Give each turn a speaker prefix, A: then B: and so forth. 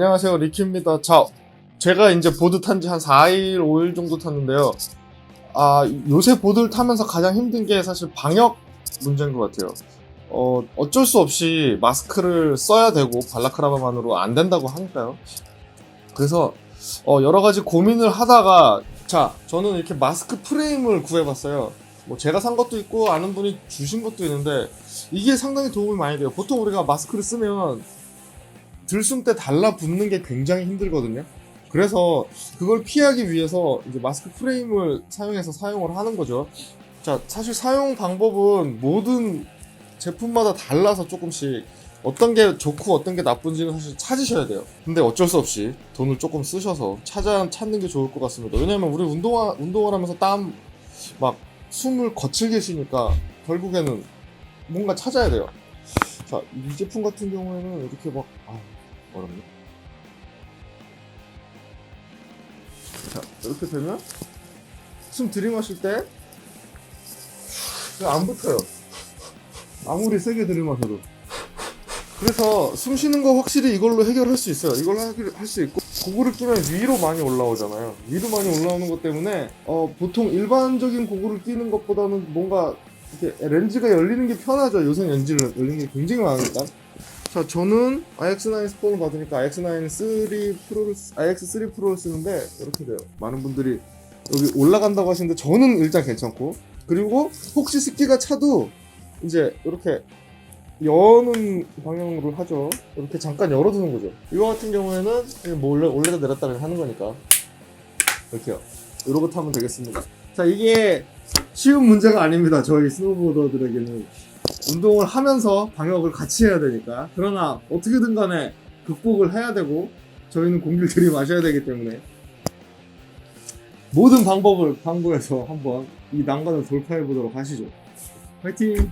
A: 안녕하세요 리키입니다. 자, 제가 이제 보드 탄 지 한 4일, 5일 정도 탔는데요. 아, 요새 보드를 타면서 가장 힘든 게 사실 방역 문제인 것 같아요. 어, 어쩔 수 없이 마스크를 써야 되고 발라크라바만으로 안 된다고 하니까요. 그래서 어, 여러 가지 고민을 하다가 자, 저는 이렇게 마스크 프레임을 구해봤어요. 뭐 제가 산 것도 있고 아는 분이 주신 것도 있는데 이게 상당히 도움이 많이 돼요. 보통 우리가 마스크를 쓰면 들숨 때 달라붙는 게 굉장히 힘들거든요. 그래서 그걸 피하기 위해서 이제 마스크 프레임을 사용해서 사용을 하는 거죠. 자, 사실 사용 방법은 모든 제품마다 달라서 조금씩 어떤 게 좋고 어떤 게 나쁜지는 사실 찾으셔야 돼요. 근데 어쩔 수 없이 돈을 조금 쓰셔서 찾아 찾는 게 좋을 것 같습니다. 왜냐면 우리 운동화 운동을 하면서 땀 막 숨을 거칠게 쉬니까 결국에는 뭔가 찾아야 돼요. 자, 이 제품 같은 경우에는 이렇게 막 아, 어렵네. 자, 이렇게 되면 숨 들이마실 때 안 붙어요. 아무리 세게 들이마셔도. 그래서 숨 쉬는 거 확실히 이걸로 해결할 수 있어요. 이걸로 할 수 있고 고글을 끼면 위로 많이 올라오잖아요. 위로 많이 올라오는 것 때문에 어, 보통 일반적인 고글을 끼는 것보다는 뭔가 이렇게 렌즈가 열리는 게 편하죠. 요새 렌즈를 열리는 게 굉장히 많으니까. 자, 저는 IX9 스폰을 받으니까 IX9 3 프로를 쓰- IX3 프로를 쓰는데 이렇게 돼요. 많은 분들이 여기 올라간다고 하시는데 저는 일단 괜찮고 그리고 혹시 습기가 차도 이제 이렇게 여는 방향으로 하죠. 이렇게 잠깐 열어두는 거죠. 이거 같은 경우에는 뭐 올려, 올려다 내렸다 그냥 하는 거니까. 이렇게요. 이러고 타면 되겠습니다. 자, 이게 쉬운 문제가 아닙니다. 저희 스노보더들에게는. 운동을 하면서 방역을 같이 해야 되니까. 그러나 어떻게든 간에 극복을 해야 되고, 저희는 공기를 들이마셔야 되기 때문에. 모든 방법을 강구해서 한번 이 난관을 돌파해 보도록 하시죠. 화이팅!